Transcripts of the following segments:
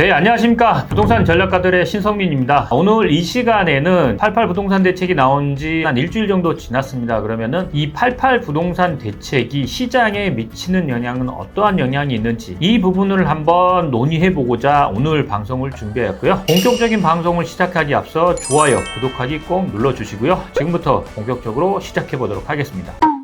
네, 안녕하십니까. 부동산 전략가들의 신성민입니다. 오늘 이 시간에는 88 부동산 대책이 나온 지 한 일주일 정도 지났습니다. 그러면은 이 88 부동산 대책이 시장에 미치는 영향은 어떠한 영향이 있는지 이 부분을 한번 논의해 보고자 오늘 방송을 준비했고요. 본격적인 방송을 시작하기 앞서 좋아요, 구독하기 꼭 눌러 주시고요. 지금부터 본격적으로 시작해 보도록 하겠습니다.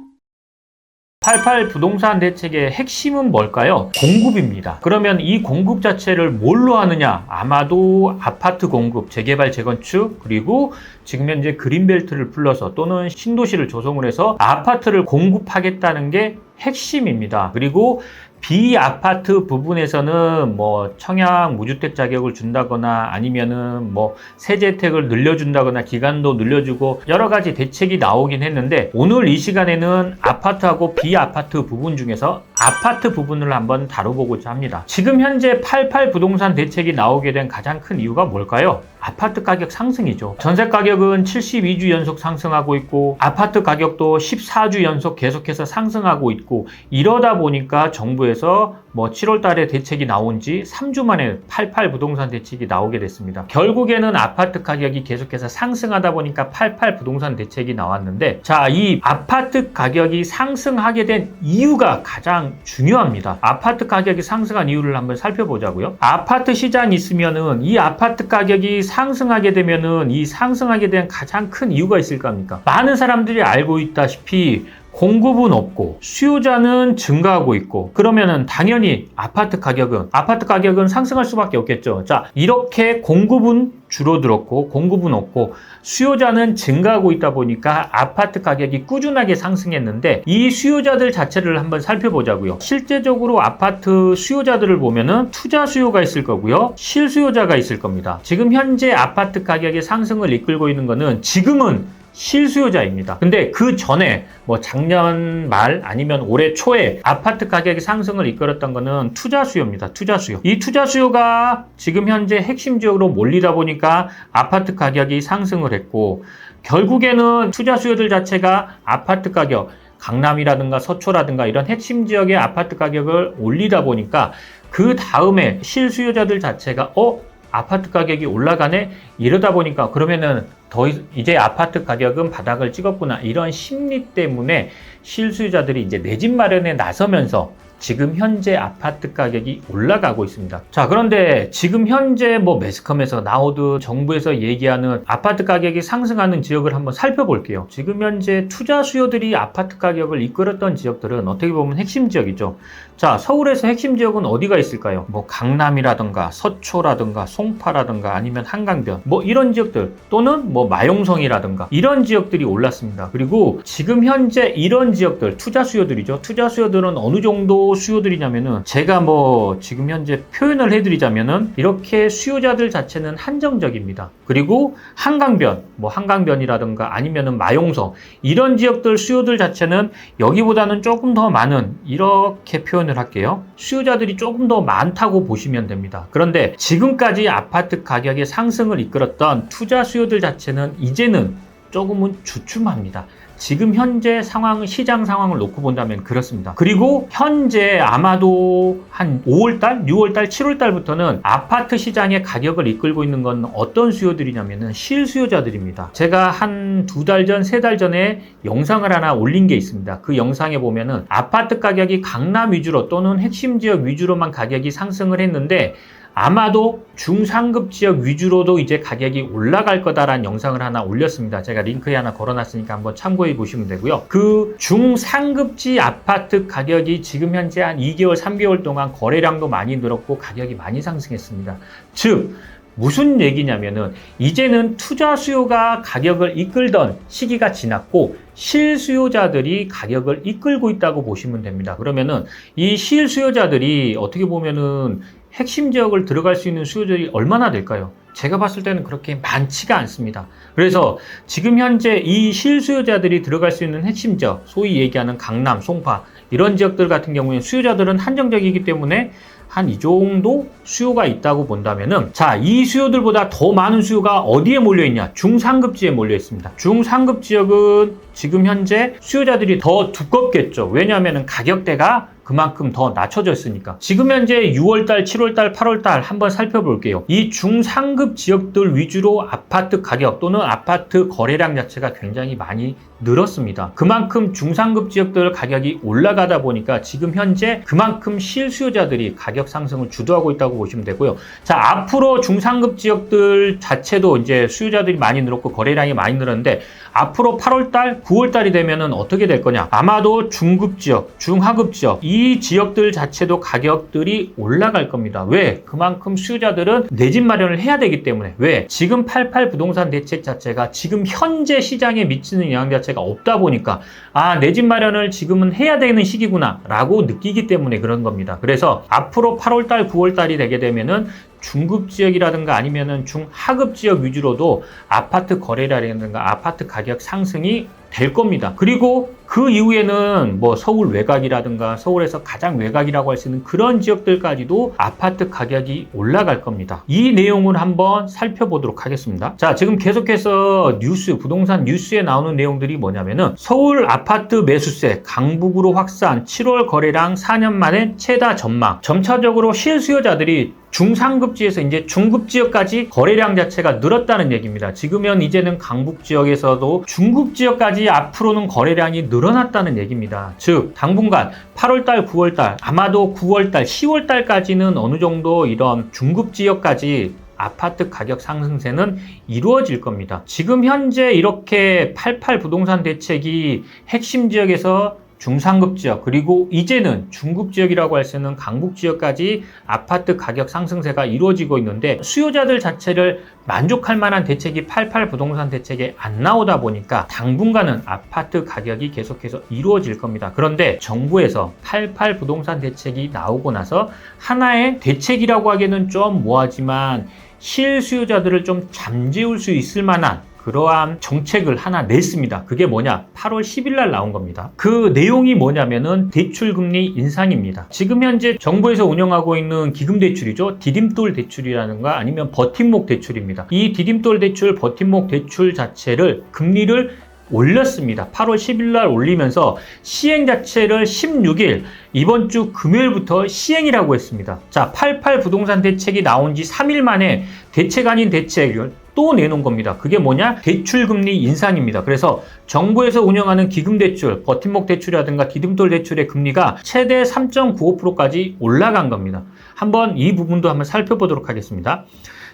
88 부동산 대책의 핵심은 뭘까요? 공급입니다. 그러면 이 공급 자체를 뭘로 하느냐? 아마도 아파트 공급, 재개발, 재건축, 그리고 지금 현재 그린벨트를 불러서 또는 신도시를 조성을 해서 아파트를 공급하겠다는 게 핵심입니다. 그리고 비아파트 부분에서는 뭐 청약 무주택 자격을 준다거나 아니면은 뭐 세제 혜택을 늘려준다거나 기간도 늘려주고 여러 가지 대책이 나오긴 했는데 오늘 이 시간에는 아파트하고 비아파트 부분 중에서 아파트 부분을 한번 다뤄보고자 합니다. 지금 현재 88 부동산 대책이 나오게 된 가장 큰 이유가 뭘까요? 아파트 가격 상승이죠. 전세 가격은 72주 연속 상승하고 있고 아파트 가격도 14주 연속 계속해서 상승하고 있고 이러다 보니까 정부에서 뭐 7월 달에 대책이 나온 지 3주 만에 88 부동산 대책이 나오게 됐습니다. 결국에는 아파트 가격이 계속해서 상승하다 보니까 88 부동산 대책이 나왔는데 자, 이 아파트 가격이 상승하게 된 이유가 가장 중요합니다. 아파트 가격이 상승한 이유를 한번 살펴보자고요. 아파트 시장이 있으면은 이 아파트 가격이 상승하게 되면은 이 상승하게 된 가장 큰 이유가 있을 겁니까? 많은 사람들이 알고 있다시피 공급은 없고 수요자는 증가하고 있고 그러면은 당연히 아파트 가격은 아파트 가격은 상승할 수밖에 없겠죠. 자, 이렇게 공급은 줄어들었고 공급은 없고 수요자는 증가하고 있다 보니까 아파트 가격이 꾸준하게 상승했는데 이 수요자들 자체를 한번 살펴보자고요. 실제적으로 아파트 수요자들을 보면은 투자 수요가 있을 거고요. 실수요자가 있을 겁니다. 지금 현재 아파트 가격의 상승을 이끌고 있는 거는 지금은 실수요자입니다. 근데 그 전에 뭐 작년 말 아니면 올해 초에 아파트 가격의 상승을 이끌었던 거는 투자 수요입니다. 투자 수요. 이 투자 수요가 지금 현재 핵심 지역으로 몰리다 보니까 아파트 가격이 상승을 했고 결국에는 투자 수요들 자체가 아파트 가격 강남이라든가 서초라든가 이런 핵심 지역의 아파트 가격을 올리다 보니까 그 다음에 실수요자들 자체가 어 아파트 가격이 올라가네 이러다 보니까 그러면은 더 이- 이제 아파트 가격은 바닥을 찍었구나. 이런 심리 때문에 실수요자들이 이제 내 집 마련에 나서면서 지금 현재 아파트 가격이 올라가고 있습니다. 자, 그런데 지금 현재 뭐 매스컴에서 나오듯 정부에서 얘기하는 아파트 가격이 상승하는 지역을 한번 살펴볼게요. 지금 현재 투자 수요들이 아파트 가격을 이끌었던 지역들은 어떻게 보면 핵심 지역이죠. 자, 서울에서 핵심 지역은 어디가 있을까요? 뭐 강남이라든가 서초라든가 송파라든가 아니면 한강변 뭐 이런 지역들 또는 뭐 마용성이라든가 이런 지역들이 올랐습니다. 그리고 지금 현재 이런 지역들 투자 수요들이죠. 투자 수요들은 어느 정도 수요들이냐면은 제가 뭐 지금 현재 표현을 해드리자면은 이렇게 수요자들 자체는 한정적입니다. 그리고 한강변 뭐 한강변이라든가 아니면은 마용성 이런 지역들 수요들 자체는 여기보다는 조금 더 많은 이렇게 표현을 할게요. 수요자들이 조금 더 많다고 보시면 됩니다. 그런데 지금까지 아파트 가격의 상승을 이끌었던 투자 수요들 자체는 이제는 조금은 주춤합니다. 지금 현재 상황, 시장 상황을 놓고 본다면 그렇습니다. 그리고 현재 아마도 한 5월달, 6월달, 7월달부터는 아파트 시장의 가격을 이끌고 있는 건 어떤 수요들이냐면은 실수요자들입니다. 제가 한 두 달 전, 세 달 전에 영상을 하나 올린 게 있습니다. 그 영상에 보면은 아파트 가격이 강남 위주로 또는 핵심 지역 위주로만 가격이 상승을 했는데 아마도 중상급 지역 위주로도 이제 가격이 올라갈 거다라는 영상을 하나 올렸습니다. 제가 링크에 하나 걸어놨으니까 한번 참고해 보시면 되고요. 그 중상급지 아파트 가격이 지금 현재 한 2개월, 3개월 동안 거래량도 많이 늘었고 가격이 많이 상승했습니다. 즉, 무슨 얘기냐면은 이제는 투자 수요가 가격을 이끌던 시기가 지났고 실수요자들이 가격을 이끌고 있다고 보시면 됩니다. 그러면은 이 실수요자들이 어떻게 보면은 핵심 지역을 들어갈 수 있는 수요들이 얼마나 될까요? 제가 봤을 때는 그렇게 많지가 않습니다. 그래서 지금 현재 이 실수요자들이 들어갈 수 있는 핵심 지역, 소위 얘기하는 강남, 송파 이런 지역들 같은 경우에 수요자들은 한정적이기 때문에 한 이 정도 수요가 있다고 본다면은 자, 이 수요들보다 더 많은 수요가 어디에 몰려 있냐? 중상급지에 몰려 있습니다. 중상급 지역은 지금 현재 수요자들이 더 두껍겠죠. 왜냐하면 가격대가 그만큼 더 낮춰졌으니까. 지금 현재 6월달, 7월달, 8월달 한번 살펴볼게요. 이 중상급 지역들 위주로 아파트 가격 또는 아파트 거래량 자체가 굉장히 많이 늘었습니다. 그만큼 중상급 지역들 가격이 올라가다 보니까 지금 현재 그만큼 실수요자들이 가격 상승을 주도하고 있다고 보시면 되고요. 자, 앞으로 중상급 지역들 자체도 이제 수요자들이 많이 늘었고 거래량이 많이 늘었는데 앞으로 8월 달, 9월 달이 되면은 어떻게 될 거냐? 아마도 중급 지역, 중하급 지역 이 지역들 자체도 가격들이 올라갈 겁니다. 왜? 그만큼 수요자들은 내 집 마련을 해야 되기 때문에 왜? 지금 88 부동산 대책 자체가 지금 현재 시장에 미치는 영향 자체 가 없다 보니까 아, 내 집 마련을 지금은 해야 되는 시기구나 라고 느끼기 때문에 그런 겁니다. 그래서 앞으로 8월달, 9월달이 되게 되면은 중급 지역이라든가 아니면은 중하급 지역 위주로도 아파트 거래량이라든가 아파트 가격 상승이 될 겁니다. 그리고 그 이후에는 뭐 서울 외곽이라든가 서울에서 가장 외곽이라고 할 수 있는 그런 지역들까지도 아파트 가격이 올라갈 겁니다. 이 내용을 한번 살펴보도록 하겠습니다. 자, 지금 계속해서 뉴스, 부동산 뉴스에 나오는 내용들이 뭐냐면은 서울 아파트 매수세 강북으로 확산 7월 거래량 4년 만에 최다 전망. 점차적으로 실수요자들이 중상급지에서 이제 중급 지역까지 거래량 자체가 늘었다는 얘기입니다. 지금은 이제는 강북 지역에서도 중급 지역까지 앞으로는 거래량이 늘어났다는 얘기입니다. 즉 당분간 8월달, 9월달 아마도 9월달, 10월달까지는 어느 정도 이런 중급 지역까지 아파트 가격 상승세는 이루어질 겁니다. 지금 현재 이렇게 88 부동산 대책이 핵심 지역에서 중상급 지역 그리고 이제는 중급 지역이라고 할 수 있는 강북 지역까지 아파트 가격 상승세가 이루어지고 있는데 수요자들 자체를 만족할 만한 대책이 88 부동산 대책에 안 나오다 보니까 당분간은 아파트 가격이 계속해서 이루어질 겁니다. 그런데 정부에서 88 부동산 대책이 나오고 나서 하나의 대책이라고 하기에는 좀 뭐하지만 실수요자들을 좀 잠재울 수 있을 만한 그러한 정책을 하나 냈습니다. 그게 뭐냐? 8월 10일 날 나온 겁니다. 그 내용이 뭐냐면은 대출금리 인상입니다. 지금 현재 정부에서 운영하고 있는 기금대출이죠. 디딤돌 대출이라는가 아니면 버팀목 대출입니다. 이 디딤돌 대출, 버팀목 대출 자체를 금리를 올렸습니다. 8월 10일 날 올리면서 시행 자체를 16일 이번 주 금요일부터 시행이라고 했습니다. 자, 88 부동산 대책이 나온 지 3일 만에 대책 아닌 대책을 또 내놓은 겁니다. 그게 뭐냐? 대출금리 인상입니다. 그래서 정부에서 운영하는 기금대출, 버팀목 대출이라든가 디딤돌 대출의 금리가 최대 3.95%까지 올라간 겁니다. 한번 이 부분도 한번 살펴보도록 하겠습니다.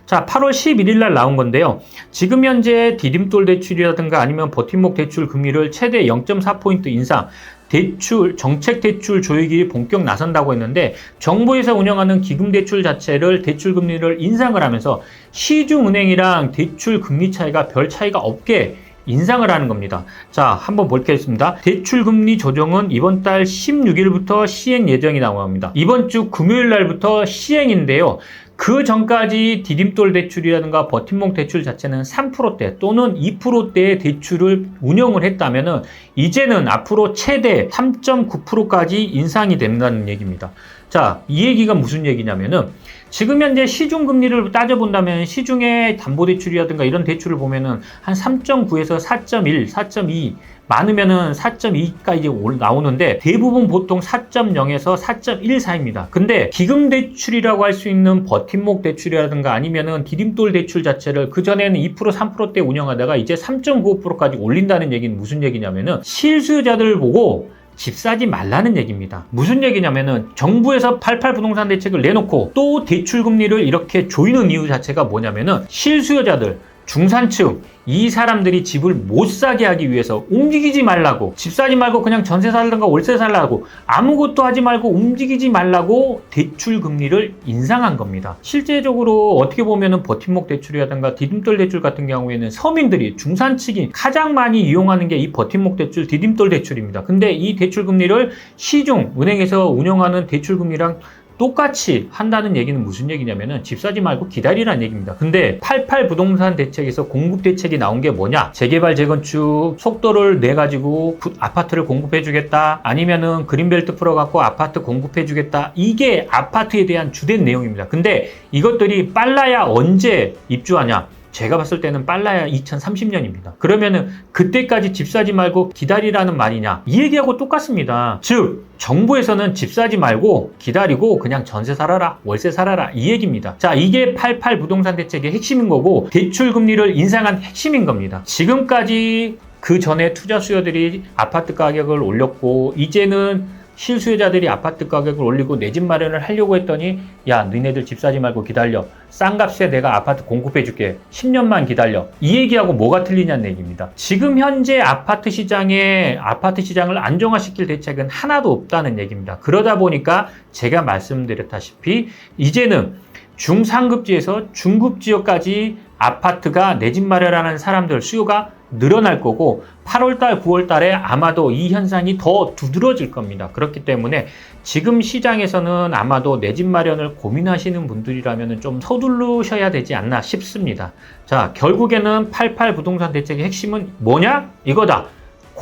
자, 8월 11일 날 나온 건데요. 지금 현재 디딤돌 대출이라든가 아니면 버팀목 대출 금리를 최대 0.4포인트 인상, 대출, 정책 대출 조익이 본격 나선다고 했는데 정부에서 운영하는 기금 대출 자체를 대출 금리를 인상을 하면서 시중은행이랑 대출 금리 차이가 별 차이가 없게 인상을 하는 겁니다. 자, 한번 볼겠습니다. 대출 금리 조정은 이번 달 16일부터 시행 예정이 나옵니다. 이번 주 금요일 날부터 시행인데요. 그 전까지 디딤돌 대출이라든가 버팀목 대출 자체는 3%대 또는 2%대의 대출을 운영을 했다면은 이제는 앞으로 최대 3.9%까지 인상이 된다는 얘기입니다. 자, 이 얘기가 무슨 얘기냐면은 지금 현재 시중 금리를 따져본다면 시중의 담보대출이라든가 이런 대출을 보면은 한 3.9에서 4.1, 4.2 많으면은 4.2까지 나오는데 대부분 보통 4.0에서 4.1 사이입니다. 근데 기금 대출이라고 할 수 있는 버팀목 대출이라든가 아니면은 디딤돌 대출 자체를 그전에는 2% 3%대 운영하다가 이제 3.95%까지 올린다는 얘기는 무슨 얘기냐면은 실수요자들 보고 집 사지 말라는 얘기입니다. 무슨 얘기냐면은 정부에서 88 부동산 대책을 내놓고 또 대출 금리를 이렇게 조이는 이유 자체가 뭐냐면은 실수요자들 중산층 이 사람들이 집을 못 사게 하기 위해서 움직이지 말라고 집 사지 말고 그냥 전세 살든가 월세 살라고 아무것도 하지 말고 움직이지 말라고 대출 금리를 인상한 겁니다. 실제적으로 어떻게 보면은 버팀목 대출이라든가 디딤돌 대출 같은 경우에는 서민들이 중산층이 가장 많이 이용하는 게 이 버팀목 대출, 디딤돌 대출입니다. 근데 이 대출 금리를 시중 은행에서 운영하는 대출 금리랑 똑같이 한다는 얘기는 무슨 얘기냐면은 집 사지 말고 기다리라는 얘기입니다. 근데 88 부동산 대책에서 공급 대책이 나온 게 뭐냐? 재개발 재건축 속도를 내 가지고 아파트를 공급해 주겠다. 아니면은 그린벨트 풀어 갖고 아파트 공급해 주겠다. 이게 아파트에 대한 주된 내용입니다. 근데 이것들이 빨라야 언제 입주하냐? 제가 봤을 때는 빨라야 2030년입니다. 그러면은 그때까지 집 사지 말고 기다리라는 말이냐? 이 얘기하고 똑같습니다. 즉, 정부에서는 집 사지 말고 기다리고 그냥 전세 살아라, 월세 살아라 이 얘기입니다. 자, 이게 88 부동산 대책의 핵심인 거고 대출 금리를 인상한 핵심인 겁니다. 지금까지 그 전에 투자 수요들이 아파트 가격을 올렸고 이제는 실수요자들이 아파트 가격을 올리고 내 집 마련을 하려고 했더니 야 너네들 집 사지 말고 기다려. 싼 값에 내가 아파트 공급해 줄게. 10년만 기다려. 이 얘기하고 뭐가 틀리냐는 얘기입니다. 지금 현재 아파트 시장에 아파트 시장을 안정화시킬 대책은 하나도 없다는 얘기입니다. 그러다 보니까 제가 말씀드렸다시피 이제는 중상급지에서 중급 지역까지 아파트가 내 집 마련하는 사람들 수요가 늘어날 거고 8월달, 9월달에 아마도 이 현상이 더 두드러질 겁니다. 그렇기 때문에 지금 시장에서는 아마도 내 집 마련을 고민하시는 분들이라면 좀 서두르셔야 되지 않나 싶습니다. 자, 결국에는 88 부동산 대책의 핵심은 뭐냐? 이거다.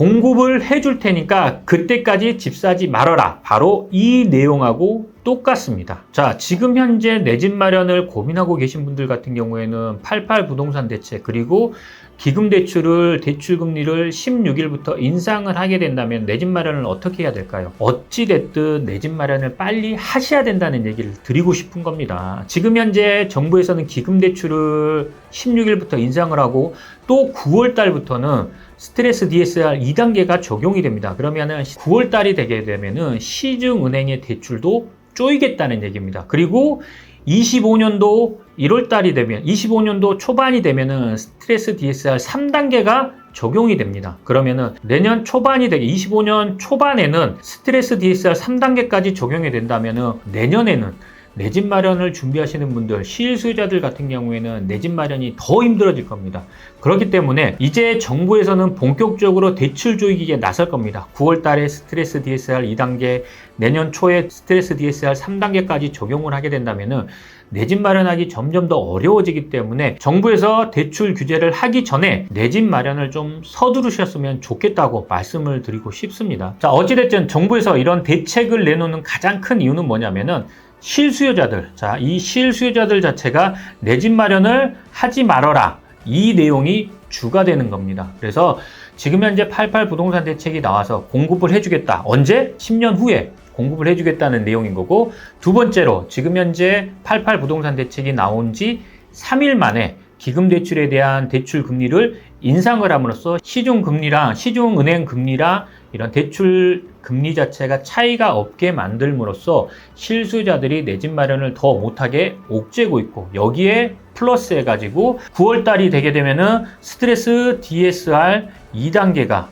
공급을 해줄 테니까 그때까지 집 사지 말아라. 바로 이 내용하고 똑같습니다. 자, 지금 현재 내 집 마련을 고민하고 계신 분들 같은 경우에는 88 부동산 대책 그리고 기금 대출을 대출 금리를 16일부터 인상을 하게 된다면 내 집 마련을 어떻게 해야 될까요? 어찌 됐든 내 집 마련을 빨리 하셔야 된다는 얘기를 드리고 싶은 겁니다. 지금 현재 정부에서는 기금 대출을 16일부터 인상을 하고 또 9월 달부터는 스트레스 DSR 2단계가 적용이 됩니다. 그러면은 9월 달이 되게 되면은 시중 은행의 대출도 쪼이겠다는 얘기입니다. 그리고 25년도 1월 달이 되면 25년도 초반이 되면은 스트레스 DSR 3단계가 적용이 됩니다. 그러면은 내년 초반이 되게 25년 초반에는 스트레스 DSR 3단계까지 적용이 된다면은 내년에는 내 집 마련을 준비하시는 분들, 실수요자들 같은 경우에는 내 집 마련이 더 힘들어질 겁니다. 그렇기 때문에 이제 정부에서는 본격적으로 대출 조이기에 나설 겁니다. 9월 달에 스트레스 DSR 2단계, 내년 초에 스트레스 DSR 3단계까지 적용을 하게 된다면은 내 집 마련하기 점점 더 어려워지기 때문에 정부에서 대출 규제를 하기 전에 내 집 마련을 좀 서두르셨으면 좋겠다고 말씀을 드리고 싶습니다. 자, 어찌됐든 정부에서 이런 대책을 내놓는 가장 큰 이유는 뭐냐면은 실수요자들, 자, 이 실수요자들 자체가 내 집 마련을 하지 말아라. 이 내용이 주가 되는 겁니다. 그래서 지금 현재 88 부동산 대책이 나와서 공급을 해주겠다. 언제? 10년 후에 공급을 해주겠다는 내용인 거고 두 번째로 지금 현재 88 부동산 대책이 나온 지 3일 만에 기금 대출에 대한 대출 금리를 인상을 함으로써 시중 금리랑 시중 은행 금리랑 이런 대출 금리 자체가 차이가 없게 만들므로써 실수자들이 내 집 마련을 더 못하게 옥죄고 있고 여기에 플러스 해가지고 9월 달이 되게 되면은 스트레스 DSR 2단계가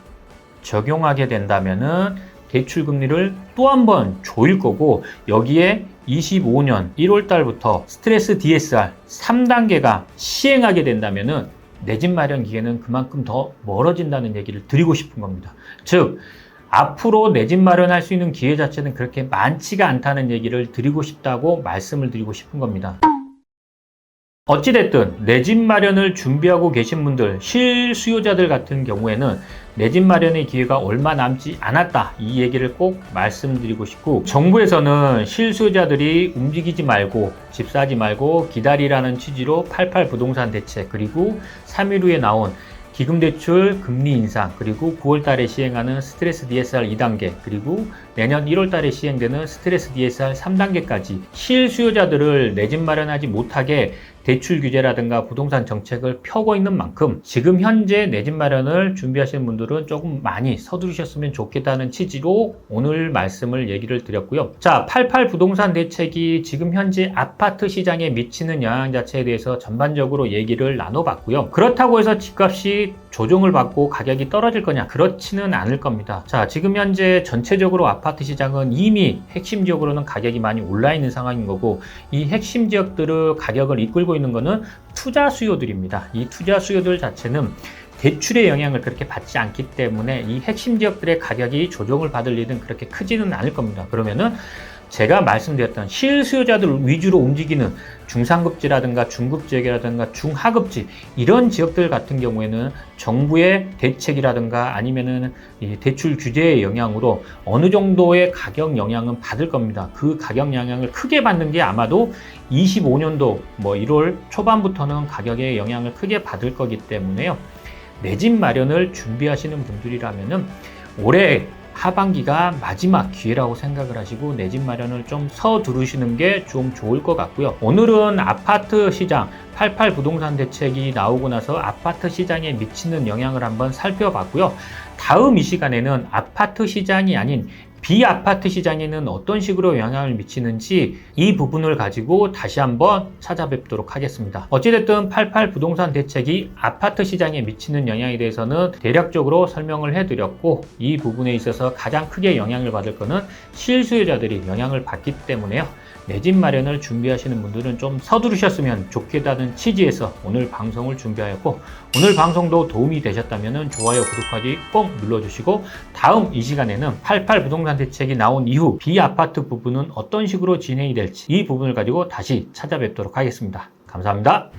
적용하게 된다면은 대출 금리를 또 한 번 조일 거고 여기에 25년 1월 달부터 스트레스 DSR 3단계가 시행하게 된다면은 내 집 마련 기회는 그만큼 더 멀어진다는 얘기를 드리고 싶은 겁니다. 즉 앞으로 내 집 마련할 수 있는 기회 자체는 그렇게 많지가 않다는 얘기를 드리고 싶다고 말씀을 드리고 싶은 겁니다. 어찌됐든 내 집 마련을 준비하고 계신 분들, 실수요자들 같은 경우에는 내 집 마련의 기회가 얼마 남지 않았다. 이 얘기를 꼭 말씀드리고 싶고, 정부에서는 실수요자들이 움직이지 말고, 집 사지 말고, 기다리라는 취지로 88 부동산 대책, 그리고 3일 후에 나온 기금 대출 금리 인상, 그리고 9월 달에 시행하는 스트레스 DSR 2단계, 그리고 내년 1월 달에 시행되는 스트레스 DSR 3단계까지 실수요자들을 내 집 마련하지 못하게 대출 규제라든가 부동산 정책을 펴고 있는 만큼 지금 현재 내 집 마련을 준비하시는 분들은 조금 많이 서두르셨으면 좋겠다는 취지로 오늘 말씀을 얘기를 드렸고요. 자, 88 부동산 대책이 지금 현재 아파트 시장에 미치는 영향 자체에 대해서 전반적으로 얘기를 나눠봤고요. 그렇다고 해서 집값이 조정을 받고 가격이 떨어질 거냐? 그렇지는 않을 겁니다. 자, 지금 현재 전체적으로 아파트 시장은 이미 핵심 지역으로는 가격이 많이 올라 있는 상황인 거고 이 핵심 지역들을 가격을 이끌고 있는 거는 투자 수요들입니다. 이 투자 수요들 자체는 대출의 영향을 그렇게 받지 않기 때문에 이 핵심 지역들의 가격이 조정을 받을 일은 그렇게 크지는 않을 겁니다. 그러면은 제가 말씀드렸던 실수요자들 위주로 움직이는 중상급지라든가 중급지역이라든가 중하급지 이런 지역들 같은 경우에는 정부의 대책이라든가 아니면은 이 대출 규제의 영향으로 어느 정도의 가격 영향은 받을 겁니다. 그 가격 영향을 크게 받는 게 아마도 25년도 뭐 1월 초반부터는 가격의 영향을 크게 받을 거기 때문에요. 내 집 마련을 준비하시는 분들이라면은 올해 하반기가 마지막 기회라고 생각을 하시고 내 집 마련을 좀 서두르시는 게 좀 좋을 것 같고요. 오늘은 아파트 시장 88 부동산 대책이 나오고 나서 아파트 시장에 미치는 영향을 한번 살펴봤고요. 다음 이 시간에는 아파트 시장이 아닌 비아파트 시장에는 어떤 식으로 영향을 미치는지 이 부분을 가지고 다시 한번 찾아뵙도록 하겠습니다. 어찌됐든 88 부동산 대책이 아파트 시장에 미치는 영향에 대해서는 대략적으로 설명을 해드렸고 이 부분에 있어서 가장 크게 영향을 받을 것은 실수요자들이 영향을 받기 때문에요. 내 집 마련을 준비하시는 분들은 좀 서두르셨으면 좋겠다는 취지에서 오늘 방송을 준비하였고 오늘 방송도 도움이 되셨다면 좋아요, 구독하기 꼭 눌러주시고 다음 이 시간에는 88 부동산 대책이 나온 이후 비아파트 부분은 어떤 식으로 진행이 될지 이 부분을 가지고 다시 찾아뵙도록 하겠습니다. 감사합니다.